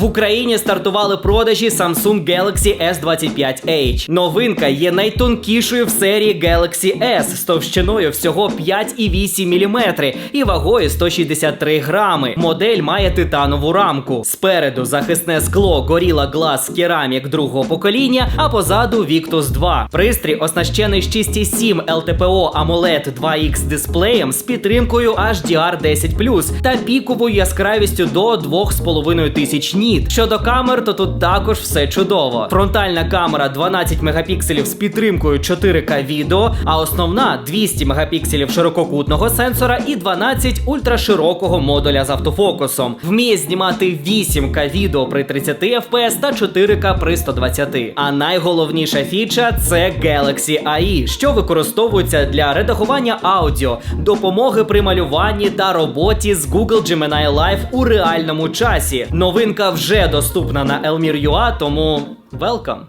В Україні стартували продажі Samsung Galaxy S25H. Новинка є найтонкішою в серії Galaxy S з товщиною всього 5,8 мм і вагою 163 грами. Модель має титанову рамку. Спереду захисне скло Gorilla Glass Ceramic другого покоління, а позаду Victus 2. Пристрій оснащений 6,7 LTPO AMOLED 2X дисплеєм з підтримкою HDR 10 та піковою яскравістю до 2,5 тисяч ніт. Щодо камер, то тут також все чудово. Фронтальна камера 12 мегапікселів з підтримкою 4К відео, а основна 200 мегапікселів ширококутного сенсора і 12 ультраширокого модуля з автофокусом. Вміє знімати 8К відео при 30 FPS та 4К при 120. А найголовніша фіча це Galaxy AI, що використовується для редагування аудіо, допомоги при малюванні та роботі з Google Gemini Live у реальному часі. Новинка вже доступна на Elmir.ua, тому welcome!